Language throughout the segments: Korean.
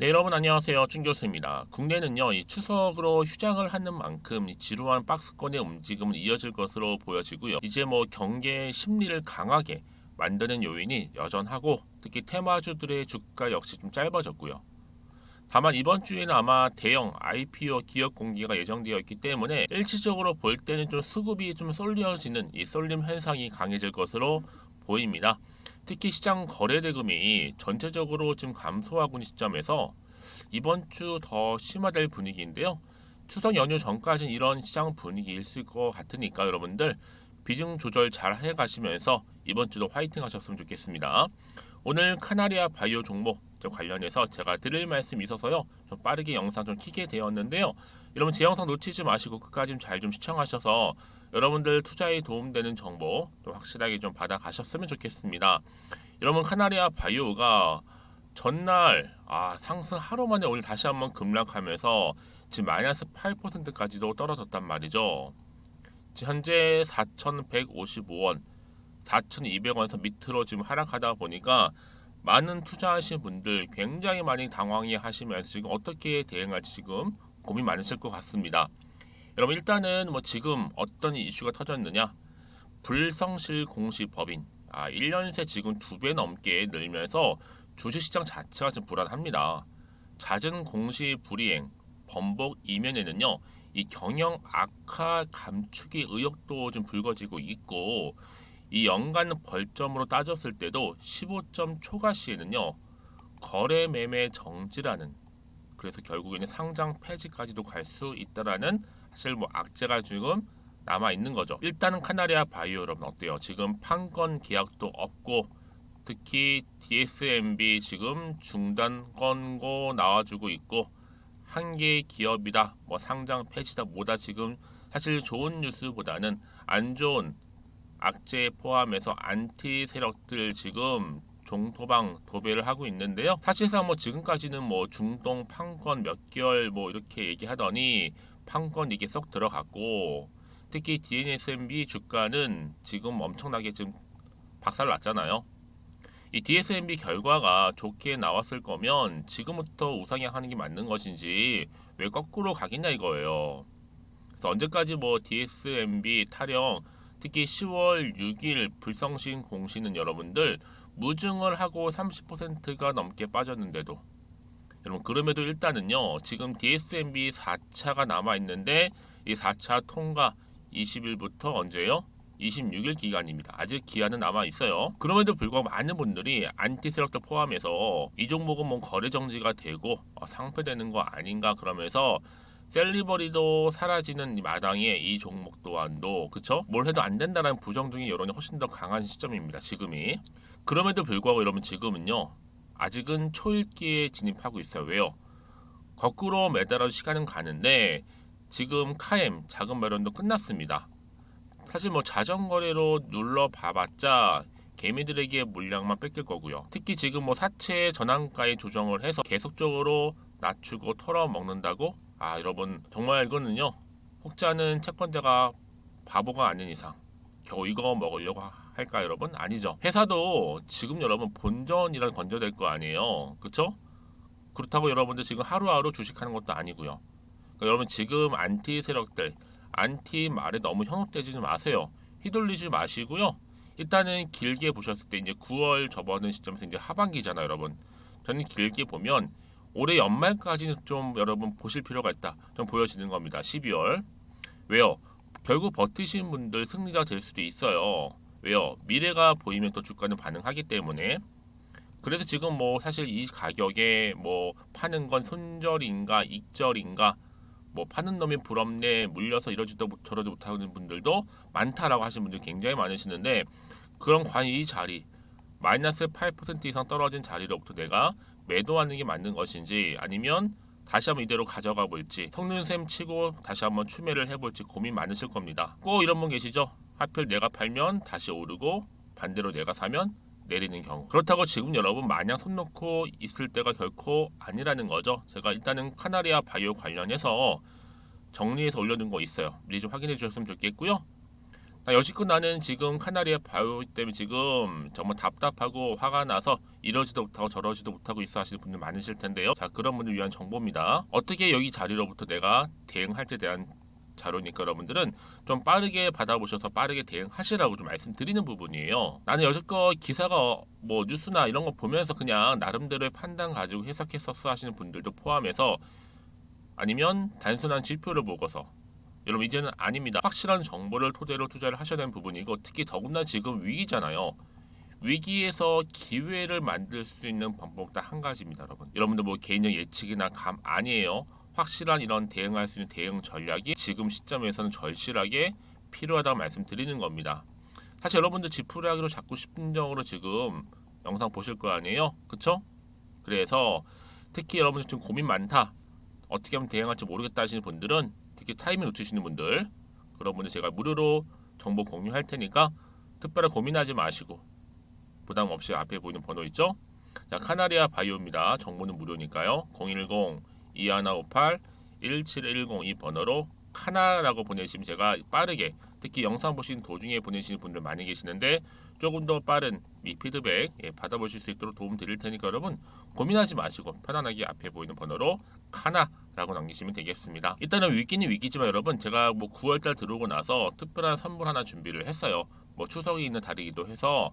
네 여러분 안녕하세요 준 교수입니다. 국내는요 이 추석으로 휴장을 하는 만큼 이 지루한 박스권의 움직임은 이어질 것으로 보여지고요. 이제 뭐 경계 심리를 강하게 만드는 요인이 여전하고 특히 테마주들의 주가 역시 좀 짧아졌고요. 다만 이번 주에는 아마 대형 IPO 기업 공개가 예정되어 있기 때문에 일시적으로 볼 때는 좀 수급이 좀 쏠려지는 이 쏠림 현상이 강해질 것으로 보입니다. 특히 시장 거래 대금이 전체적으로 지금 감소하고 있는 시점에서 이번 주 더 심화될 분위기인데요. 추석 연휴 전까지는 이런 시장 분위기 있을 것 같으니까 여러분들 비중 조절 잘 해가시면서 이번 주도 화이팅 하셨으면 좋겠습니다. 오늘 카나리아 바이오 종목 관련해서 제가 드릴 말씀이 있어서요. 좀 빠르게 영상 좀 키게 되었는데요. 여러분 제 영상 놓치지 마시고 끝까지 잘 좀 시청하셔서 여러분들 투자에 도움되는 정보 좀 확실하게 좀 받아가셨으면 좋겠습니다. 여러분 카나리아 바이오가 전날 아, 상승 하루 만에 오늘 다시 한번 급락하면서 지금 마이너스 8%까지도 떨어졌단 말이죠. 현재 4,155원, 4,200원에서 밑으로 지금 하락하다 보니까 많은 투자하신 분들 굉장히 많이 당황해 하시면서 지금 어떻게 대응할지 지금 고민 많으실 것 같습니다. 여러분 일단은 뭐 지금 어떤 이슈가 터졌느냐? 불성실 공시 법인 아 1년 새 지금 두 배 넘게 늘면서 주식시장 자체가 좀 불안합니다. 잦은 공시 불이행 번복 이면에는요 이 경영 악화 감축의 의혹도 좀 불거지고 있고 이 연간 벌점으로 따졌을 때도 15점 초과 시에는요 거래 매매 정지라는 그래서 결국에는 상장 폐지까지도 갈 수 있다라는 사실 뭐 악재가 지금 남아 있는 거죠. 일단은 카나리아 바이오 여러분 어때요? 지금 판권 계약도 없고 특히 DSMB 지금 중단 권고 나와주고 있고 한 개의 기업이다 뭐 상장 폐지다 뭐다 지금 사실 좋은 뉴스보다는 안 좋은 악재 포함해서 안티 세력들 지금 종토방 도배를 하고 있는데요. 사실상 뭐 지금까지는 뭐 중동 판권 몇 개월 뭐 이렇게 얘기하더니 판권 이게 쏙 들어갔고 특히 DNSMB 주가는 지금 엄청나게 지금 박살 났잖아요. 이 DSMB 결과가 좋게 나왔을 거면 지금부터 우상향하는 게 맞는 것인지 왜 거꾸로 가겠냐 이거예요. 그래서 언제까지 뭐 DSMB 타령 특히 10월 6일 불성신 공시는 여러분들 무증을 하고 30%가 넘게 빠졌는데도 여러분 그럼에도 일단은요 지금 DSMB 4차가 남아 있는데 이 4차 통과 20일부터 언제요? 26일 기간입니다. 아직 기한은 남아 있어요. 그럼에도 불구하고 많은 분들이 안티 세력들 포함해서 이 종목은 뭐 거래 정지가 되고 어, 상폐되는 거 아닌가 그러면서 셀리버리도 사라지는 이 마당에 이 종목 또한도 그쵸? 뭘 해도 안 된다는 부정적인 여론이 훨씬 더 강한 시점입니다. 지금이. 그럼에도 불구하고 여러분 지금은요. 아직은 초읽기에 진입하고 있어요. 왜요? 거꾸로 매달아도 시간은 가는데 지금 카엠 자금 마련도 끝났습니다. 사실 뭐 자전거래로 눌러 봐봤자 개미들에게 물량만 뺏길 거고요. 특히 지금 뭐 사채 전환가에 조정을 해서 계속적으로 낮추고 털어 먹는다고 아 여러분 정말 이거는요 혹자는 채권자가 바보가 아닌 이상 겨우 이거 먹으려고 할까 여러분? 아니죠. 회사도 지금 여러분 본전이란 건져야 될거 아니에요. 그쵸? 그렇다고 여러분들 지금 하루하루 주식하는 것도 아니고요. 그러니까 여러분 지금 안티 세력들 안티 말에 너무 현혹되지 마세요. 휘둘리지 마시고요. 일단은 길게 보셨을 때 이제 9월 접어든 시점에서 이제 하반기잖아요 여러분. 저는 길게 보면 올해 연말까지는 좀 여러분 보실 필요가 있다. 좀 보여지는 겁니다. 12월. 왜요? 결국 버티신 분들 승리가 될 수도 있어요. 왜요? 미래가 보이면 또 주가는 반응하기 때문에. 그래서 지금 뭐 사실 이 가격에 뭐 파는 건 손절인가 익절인가 뭐 파는 놈이 부럽네 물려서 이러지도 저러지 못하는 분들도 많다라고 하시는 분들 굉장히 많으시는데 그런 과연 이 자리 마이너스 8% 이상 떨어진 자리로부터 내가 매도하는 게 맞는 것인지 아니면 다시 한번 이대로 가져가 볼지 성능샘 치고 다시 한번 추매를 해볼지 고민 많으실 겁니다. 꼭 이런 분 계시죠? 하필 내가 팔면 다시 오르고 반대로 내가 사면 내리는 경우 그렇다고 지금 여러분 마냥 손 놓고 있을 때가 결코 아니라는 거죠. 제가 일단은 카나리아 바이오 관련해서 정리해서 올려둔 거 있어요. 미리 좀 확인해 주셨으면 좋겠고요. 여지껏 나는 지금 카나리아 바이오 때문에 지금 정말 답답하고 화가 나서 이러지도 못하고 저러지도 못하고 있어 하시는 분들 많으실 텐데요. 자 그런 분들 위한 정보입니다. 어떻게 여기 자리로부터 내가 대응할지에 대한 자료니까 여러분들은 좀 빠르게 받아보셔서 빠르게 대응하시라고 좀 말씀드리는 부분이에요. 나는 여지껏 기사가 뭐 뉴스나 이런 거 보면서 그냥 나름대로의 판단 가지고 해석했었어 하시는 분들도 포함해서 아니면 단순한 지표를 보고서 여러분 이제는 아닙니다. 확실한 정보를 토대로 투자를 하셔야 되는 부분이고 특히 더군다나 지금 위기잖아요. 위기에서 기회를 만들 수 있는 방법 딱 한 가지입니다, 여러분. 여러분들 뭐 개인적 예측이나 감 아니에요. 확실한 이런 대응할 수 있는 대응 전략이 지금 시점에서는 절실하게 필요하다고 말씀드리는 겁니다. 사실 여러분들 지푸라기로 잡고 싶은 정으로 지금 영상 보실 거 아니에요, 그쵸? 그래서 특히 여러분들 지금 고민 많다, 어떻게 하면 대응할지 모르겠다 하시는 분들은 특히 타이밍 놓치시는 분들 그런 분들 제가 무료로 정보 공유할 테니까 특별히 고민하지 마시고 부담 없이 앞에 보이는 번호 있죠? 자, 카나리아 바이오입니다. 정보는 무료니까요. 010 2158 1710 이 번호로 카나라고 보내시면 제가 빠르게 특히 영상 보신 도중에 보내시는 분들 많이 계시는데 조금 더 빠른 미 피드백 예, 받아보실 수 있도록 도움 드릴 테니까 여러분 고민하지 마시고 편안하게 앞에 보이는 번호로 카나라고 남기시면 되겠습니다. 일단은 위기는 위기지만 여러분 제가 뭐 9월달 들어오고 나서 특별한 선물 하나 준비를 했어요. 뭐 추석이 있는 달이기도 해서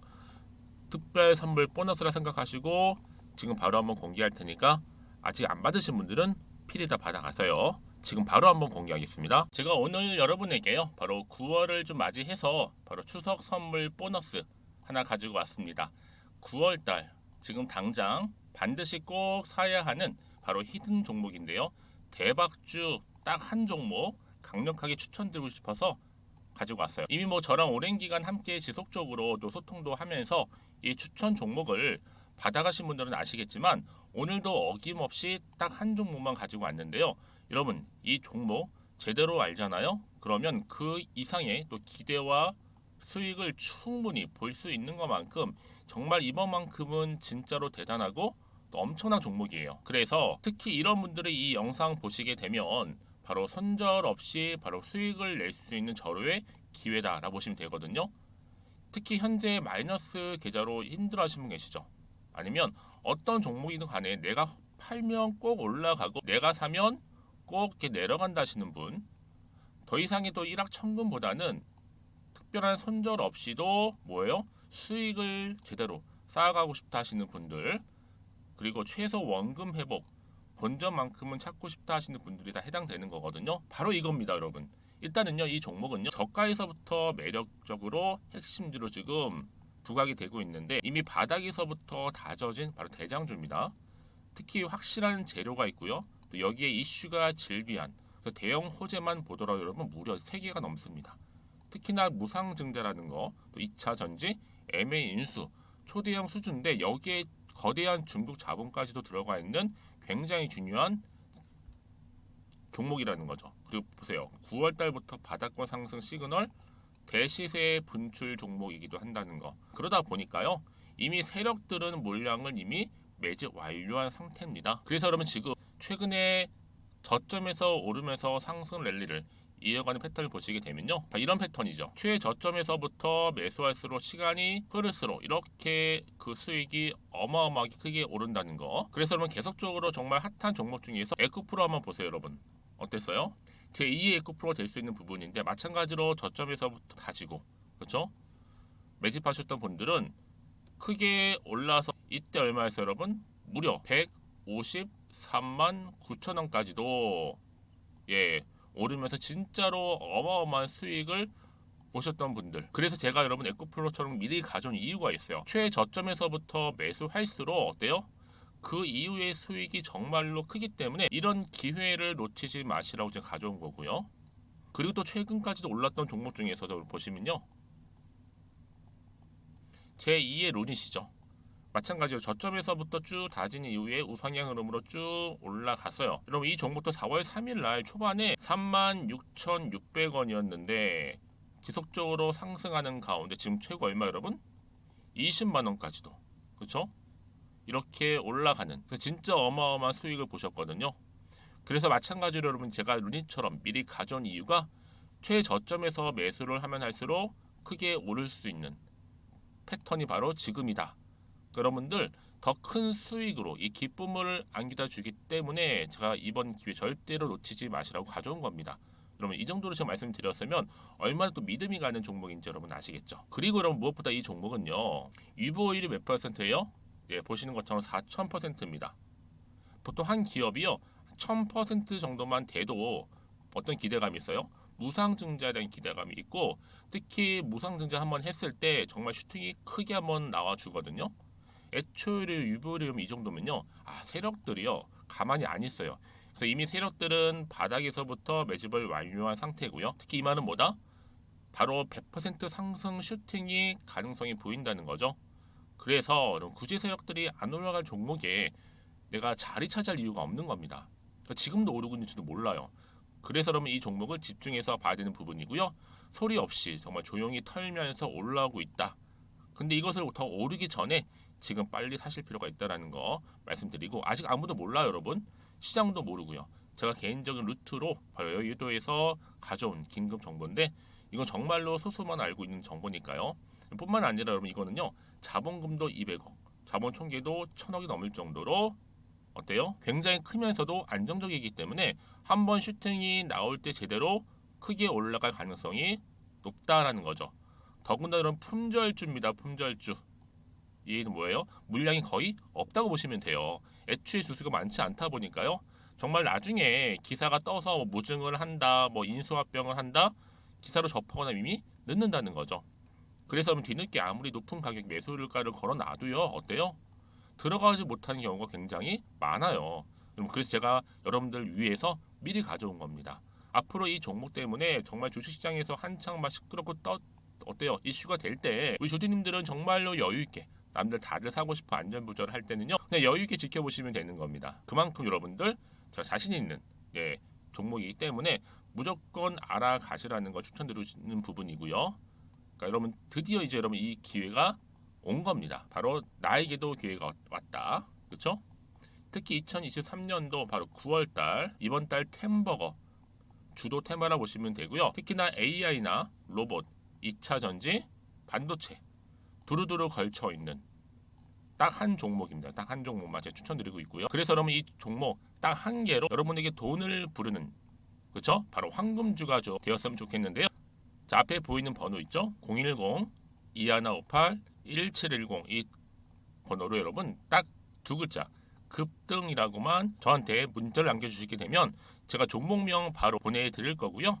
특별 선물 보너스라 생각하시고 지금 바로 한번 공개할 테니까 아직 안 받으신 분들은 필히 다 받아가세요. 지금 바로 한번 공개하겠습니다. 제가 오늘 여러분에게요. 바로 9월을 좀 맞이해서 바로 추석 선물 보너스 하나 가지고 왔습니다. 9월달 지금 당장 반드시 꼭 사야 하는 바로 히든 종목인데요. 대박주 딱 한 종목 강력하게 추천드리고 싶어서 가지고 왔어요. 이미 뭐 저랑 오랜 기간 함께 지속적으로 또 소통도 하면서 이 추천 종목을 받아가신 분들은 아시겠지만 오늘도 어김없이 딱 한 종목만 가지고 왔는데요. 여러분 이 종목 제대로 알잖아요. 그러면 그 이상의 또 기대와 수익을 충분히 볼 수 있는 것만큼 정말 이번만큼은 진짜로 대단하고 또 엄청난 종목이에요. 그래서 특히 이런 분들이 이 영상 보시게 되면 바로 손절 없이 바로 수익을 낼 수 있는 절호의 기회다라고 보시면 되거든요. 특히 현재 마이너스 계좌로 힘들어 하시는 분 계시죠? 아니면 어떤 종목이든 간에 내가 팔면 꼭 올라가고 내가 사면 꼭 이렇게 내려간다 하시는 분. 더 이상의 또 일확천금보다는 특별한 손절 없이도 뭐예요? 수익을 제대로 쌓아가고 싶다 하시는 분들 그리고 최소 원금 회복 본전만큼은 찾고 싶다 하시는 분들이 다 해당되는 거거든요. 바로 이겁니다, 여러분. 일단은요, 이 종목은요, 저가에서부터 매력적으로 핵심주로 지금 부각이 되고 있는데 이미 바닥에서부터 다져진 바로 대장주입니다. 특히 확실한 재료가 있고요. 또 여기에 이슈가 질비한 그래서 대형 호재만 보더라도 여러분 무려 3개가 넘습니다. 특히나 무상 증자라는 거, 또 2차 전지, MA 인수, 초대형 수준인데 여기에 거대한 중국 자본까지도 들어가 있는 굉장히 중요한 종목이라는 거죠. 그리고 보세요. 9월 달부터 바닥권 상승 시그널 대시세 분출 종목이기도 한다는 거. 그러다 보니까요. 이미 세력들은 물량을 이미 매집 완료한 상태입니다. 그래서 그러면 지금 최근에 저점에서 오르면서 상승 랠리를 이어가는 패턴을 보시게 되면요. 이런 패턴이죠. 최저점에서부터 매수할수록 시간이 흐를수록 이렇게 그 수익이 어마어마하게 크게 오른다는 거. 그래서 여러분 계속적으로 정말 핫한 종목 중에서 에코프로 한번 보세요, 여러분. 어땠어요? 제2의 에코프로 될 수 있는 부분인데 마찬가지로 저점에서부터 가지고 그렇죠? 매집하셨던 분들은 크게 올라서 이때 얼마였어요, 여러분? 무려 150 39,000원까지도 예 오르면서 진짜로 어마어마한 수익을 보셨던 분들. 그래서 제가 여러분 에코플로처럼 미리 가져온 이유가 있어요. 최저점에서부터 매수할수록 어때요? 그 이후의 수익이 정말로 크기 때문에 이런 기회를 놓치지 마시라고 제가 가져온 거고요. 그리고 또 최근까지도 올랐던 종목 중에서도 보시면요. 제2의 론이시죠. 마찬가지로 저점에서부터 쭉 다진 이후에 우상향 흐름으로 쭉 올라갔어요. 여러분 이 종목도 4월 3일 날 초반에 36,600원이었는데 지속적으로 상승하는 가운데 지금 최고 얼마 여러분? 20만 원까지도 그렇죠? 이렇게 올라가는 진짜 어마어마한 수익을 보셨거든요. 그래서 마찬가지로 여러분 제가 루니처럼 미리 가져온 이유가 최저점에서 매수를 하면 할수록 크게 오를 수 있는 패턴이 바로 지금이다. 여러분들 더 큰 수익으로 이 기쁨을 안겨다 주기 때문에 제가 이번 기회 절대로 놓치지 마시라고 가져온 겁니다. 여러분 이 정도로 제가 말씀드렸으면 얼마나 또 믿음이 가는 종목인지 여러분 아시겠죠? 그리고 여러분 무엇보다 이 종목은요 유보율이 몇 퍼센트예요? 예 보시는 것처럼 4,000%입니다. 보통 한 기업이요 1,000% 정도만 돼도 어떤 기대감이 있어요? 무상증자에 대한 기대감이 있고 특히 무상증자 한번 했을 때 정말 슈팅이 크게 한번 나와 주거든요. 애초에 유보율이 이 정도면요. 아 세력들이요 가만히 안 있어요. 그래서 이미 세력들은 바닥에서부터 매집을 완료한 상태고요. 특히 이 말은 뭐다? 바로 100% 상승 슈팅이 가능성이 보인다는 거죠. 그래서 굳이 세력들이 안 올라갈 종목에 내가 자리 차지할 이유가 없는 겁니다. 그러니까 지금도 오르고 있는지도 몰라요. 그래서 여러분 이 종목을 집중해서 봐야 되는 부분이고요. 소리 없이 정말 조용히 털면서 올라오고 있다. 근데 이것을 더 오르기 전에 지금 빨리 사실 필요가 있다라는 거 말씀드리고 아직 아무도 몰라요, 여러분. 시장도 모르고요. 제가 개인적인 루트로 바로 여의도에서 가져온 긴급 정보인데 이건 정말로 소수만 알고 있는 정보니까요. 뿐만 아니라 여러분 이거는요. 자본금도 200억, 자본 총계도 1000억이 넘을 정도로 어때요? 굉장히 크면서도 안정적이기 때문에 한번 슈팅이 나올 때 제대로 크게 올라갈 가능성이 높다라는 거죠. 더군다나 이런 품절주입니다. 품절주. 이는 뭐예요? 물량이 거의 없다고 보시면 돼요. 애초에 수수가 많지 않다 보니까요. 정말 나중에 기사가 떠서 뭐 무증을 한다, 뭐 인수합병을 한다, 기사로 접하거나 이미 늦는다는 거죠. 그래서 뒤늦게 아무리 높은 가격 매수를가를 걸어 놔도요, 어때요? 들어가지 못하는 경우가 굉장히 많아요. 그럼 그래서 제가 여러분들 위해서 미리 가져온 겁니다. 앞으로 이 종목 때문에 정말 주식시장에서 한창 막 시끄럽고 떠 어때요? 이슈가 될 때 우리 주주님들은 정말로 여유 있게 남들 다들 사고 싶어 안전부절 할 때는요 그냥 여유 있게 지켜보시면 되는 겁니다. 그만큼 여러분들 저 자신 있는 예, 종목이기 때문에 무조건 알아가시라는 걸 추천드리는 부분이고요. 그러니까 여러분 드디어 이제 여러분 이 기회가 온 겁니다. 바로 나에게도 기회가 왔다. 그렇죠? 특히 2023년도 바로 9월달 이번 달 템버거 주도 테마라 보시면 되고요. 특히나 AI나 로봇, 2차 전지, 반도체 두루두루 걸쳐 있는 딱 한 종목입니다. 딱 한 종목만 제가 추천드리고 있고요. 그래서 여러분 이 종목 딱 한 개로 여러분에게 돈을 부르는 그렇죠? 바로 황금주가죠 되었으면 좋겠는데요. 자 앞에 보이는 번호 있죠? 010 2158 1710 이 번호로 여러분 딱 두 글자 급등이라고만 저한테 문자를 남겨주시게 되면 제가 종목명 바로 보내드릴 거고요.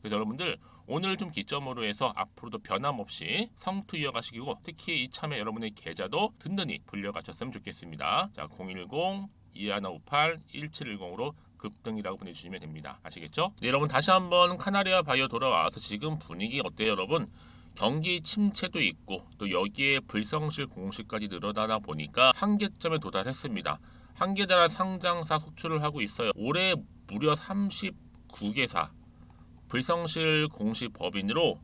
그래서 여러분들 오늘 좀 기점으로 해서 앞으로도 변함없이 성투 이어가시고 특히 이참에 여러분의 계좌도 든든히 불려가셨으면 좋겠습니다. 자, 010 2158 1710으로 급등이라고 보내주시면 됩니다. 아시겠죠? 네, 여러분 다시 한번 카나리아 바이오 돌아와서 지금 분위기 어때요, 여러분? 경기 침체도 있고 또 여기에 불성실 공시까지 늘어나다 보니까 한계점에 도달했습니다. 한계 달한 상장사 소출을 하고 있어요. 올해 무려 39개사 불성실 공시 법인으로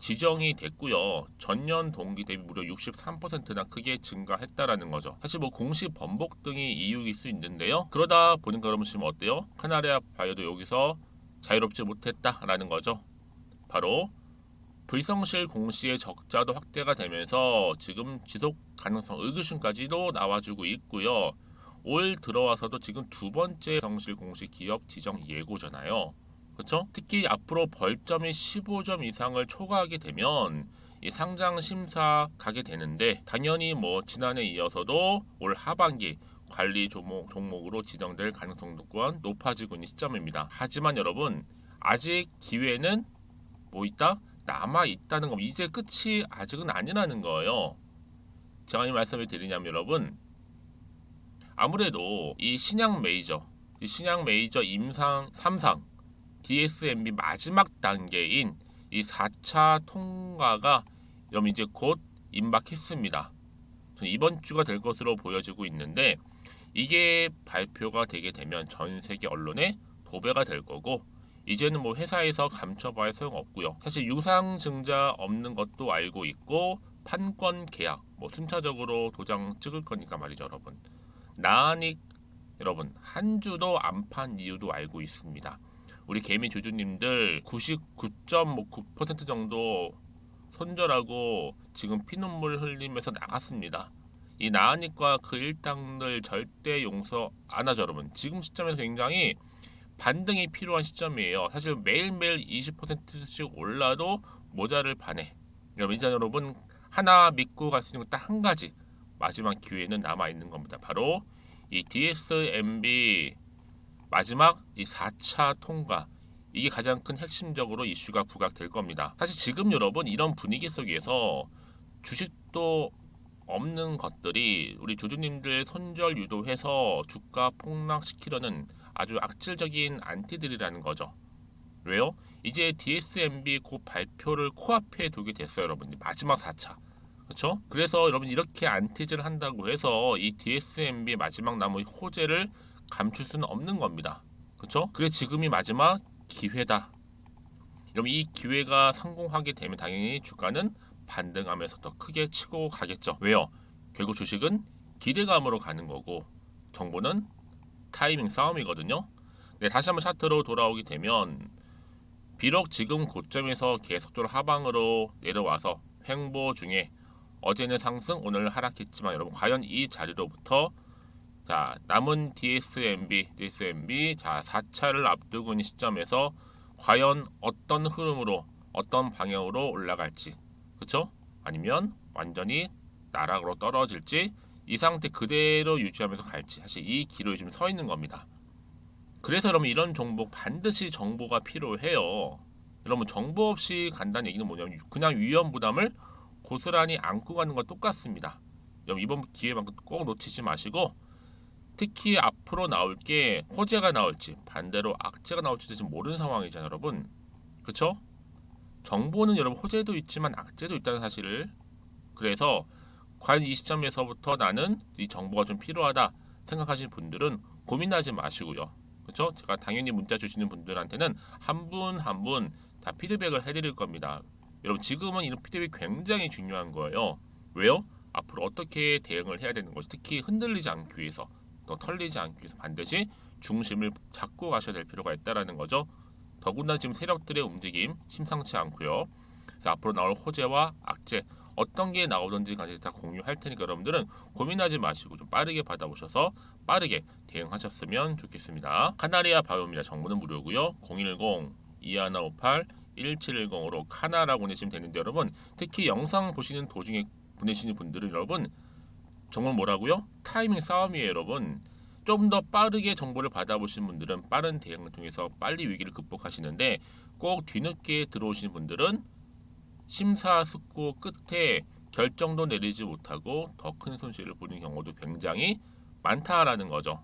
지정이 됐고요. 전년 동기 대비 무려 63%나 크게 증가했다라는 거죠. 사실 뭐 공시 번복 등이 이유일 수 있는데요. 그러다 보니까 여러분 지금 어때요? 카나리아 바이오도 여기서 자유롭지 못했다라는 거죠. 바로 불성실 공시의 적자도 확대가 되면서 지금 지속 가능성 의구심까지도 나와주고 있고요. 올 들어와서도 지금 두 번째 성실 공시 기업 지정 예고잖아요. 그렇죠? 특히 앞으로 벌점이 15점 이상을 초과하게 되면 이 상장 심사 가게 되는데 당연히 뭐 지난해 이어서도 올 하반기 관리 종목 종목으로 지정될 가능성도 또한 높아지고 있는 시점입니다. 하지만 여러분 아직 기회는 뭐 있다? 남아 있다는 거 이제 끝이 아직은 아니라는 거예요. 제가 이 말씀을 드리냐면 여러분 아무래도 이 신약 메이저, 이 신약 메이저 임상 3상 DSMB 마지막 단계인 이 4차 통과가 여러분 이제 곧 임박했습니다. 이번 주가 될 것으로 보여지고 있는데 이게 발표가 되게 되면 전 세계 언론에 도배가 될 거고 이제는 뭐 회사에서 감춰봐야 소용없고요. 사실 유상 증자 없는 것도 알고 있고 판권 계약 뭐 순차적으로 도장 찍을 거니까 말이죠, 여러분. 나닉 여러분 한 주도 안 판 이유도 알고 있습니다. 우리 개미 주주님들 99.9% 정도 손절하고 지금 피눈물 흘리면서 나갔습니다. 이 나은이과 그 일당들 절대 용서 안 하죠, 여러분. 지금 시점에서 굉장히 반등이 필요한 시점이에요. 사실 매일매일 20%씩 올라도 모자를 반해. 여러분, 이제 여러분 하나 믿고 갈 수 있는 건딱한 가지 마지막 기회는 남아 있는 겁니다. 바로 이 DSMB 마지막 이 4차 통과 이게 가장 큰 핵심적으로 이슈가 부각될 겁니다. 사실 지금 여러분 이런 분위기 속에서 주식도 없는 것들이 우리 주주님들 손절 유도해서 주가 폭락시키려는 아주 악질적인 안티들이라는 거죠. 왜요? 이제 DSMB 곧 발표를 코앞에 두게 됐어요, 여러분. 마지막 4차. 그렇죠? 그래서 여러분 이렇게 안티즈를 한다고 해서 이 DSMB 마지막 남은 호재를 감출 수는 없는 겁니다. 그렇죠? 그래 지금이 마지막 기회다. 그럼 이 기회가 성공하게 되면 당연히 주가는 반등하면서 더 크게 치고 가겠죠. 왜요? 결국 주식은 기대감으로 가는 거고 정보는 타이밍 싸움이거든요. 네, 다시 한번 차트로 돌아오게 되면 비록 지금 고점에서 계속적으로 하방으로 내려와서 횡보 중에 어제는 상승, 오늘 하락했지만 여러분 과연 이 자리로부터 자 남은 DSMB, DSMB 자 4차를 앞두고 있는 시점에서 과연 어떤 흐름으로 어떤 방향으로 올라갈지 그렇죠? 아니면 완전히 나락으로 떨어질지 이 상태 그대로 유지하면서 갈지 사실 이 기로에 지금 서 있는 겁니다. 그래서 여러분 이런 종목 반드시 정보가 필요해요. 여러분 정보 없이 간다는 얘기는 뭐냐면 그냥 위험 부담을 고스란히 안고 가는 건 똑같습니다. 여러분 이번 기회만큼 꼭 놓치지 마시고 특히 앞으로 나올 게 호재가 나올지 반대로 악재가 나올지 지금 모르는 상황이잖아요, 여러분. 그렇죠? 정보는 여러분 호재도 있지만 악재도 있다는 사실을 그래서 과연 이 시점에서부터 나는 이 정보가 좀 필요하다 생각하시는 분들은 고민하지 마시고요. 그렇죠? 제가 당연히 문자 주시는 분들한테는 한 분 한 분 다 피드백을 해드릴 겁니다. 여러분 지금은 이런 피드백이 굉장히 중요한 거예요. 왜요? 앞으로 어떻게 대응을 해야 되는 것이 특히 흔들리지 않기 위해서 더 털리지 않기 위해서 반드시 중심을 잡고 가셔야 될 필요가 있다라는 거죠. 더군다나 지금 세력들의 움직임 심상치 않고요. 그래서 앞으로 나올 호재와 악재 어떤 게 나오든지 간에 다 공유할 테니까 여러분들은 고민하지 마시고 좀 빠르게 받아보셔서 빠르게 대응하셨으면 좋겠습니다. 카나리아 바이오입니다. 정보는 무료고요. 010 2158 1710으로 카나라고 보내시면 되는데 여러분 특히 영상 보시는 도중에 보내시는 분들은 여러분 정말 뭐라고요? 타이밍 싸움이에요 여러분 좀 더 빠르게 정보를 받아보신 분들은 빠른 대응을 통해서 빨리 위기를 극복하시는데 꼭 뒤늦게 들어오시는 분들은 심사숙고 끝에 결정도 내리지 못하고 더 큰 손실을 보는 경우도 굉장히 많다라는 거죠.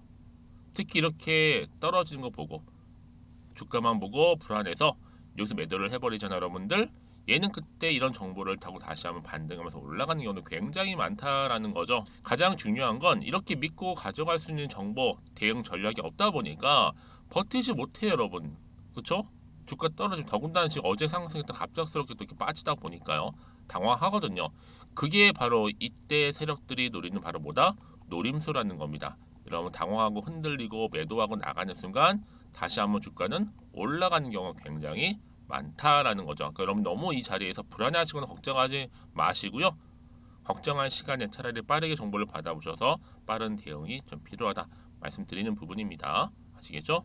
특히 이렇게 떨어지는 거 보고 주가만 보고 불안해서 여기서 매도를 해버리잖아요, 여러분들. 얘는 그때 이런 정보를 타고 다시 한번 반등하면서 올라가는 경우는 굉장히 많다라는 거죠. 가장 중요한 건 이렇게 믿고 가져갈 수 있는 정보 대응 전략이 없다 보니까 버티지 못해요, 여러분. 그렇죠? 주가 떨어지면 더군다나 지금 어제 상승했다 갑작스럽게 또 이렇게 빠지다 보니까요. 당황하거든요. 그게 바로 이때 세력들이 노리는 바로 뭐다? 노림수라는 겁니다. 여러분 당황하고 흔들리고 매도하고 나가는 순간 다시 한번 주가는 올라가는 경우가 굉장히 많다라는 거죠. 그러니까 여러분 너무 이 자리에서 불안해하시거나 걱정하지 마시고요. 걱정할 시간에 차라리 빠르게 정보를 받아보셔서 빠른 대응이 좀 필요하다 말씀드리는 부분입니다. 아시겠죠?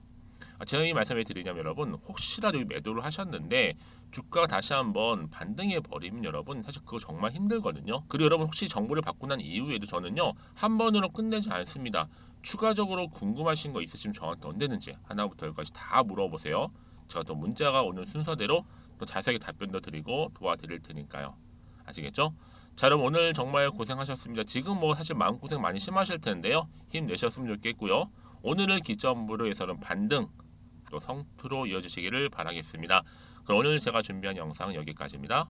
아, 제가 이 말씀을 드리냐면 여러분 혹시라도 매도를 하셨는데 주가가 다시 한번 반등해 버리면 여러분 사실 그거 정말 힘들거든요. 그리고 여러분 혹시 정보를 받고 난 이후에도 저는요 한 번으로 끝내지 않습니다. 추가적으로 궁금하신 거 있으시면 저한테 언제든지 하나부터 열까지 다 물어보세요. 또 문자가 오는 순서대로 또 자세하게 답변도 드리고 도와드릴 테니까요. 아시겠죠? 자 여러분 오늘 정말 고생하셨습니다. 지금 뭐 사실 마음고생 많이 심하실 텐데요. 힘내셨으면 좋겠고요. 오늘을 기점으로 해서는 반등 또 성투로 이어지시기를 바라겠습니다. 그럼 오늘 제가 준비한 영상 여기까지입니다.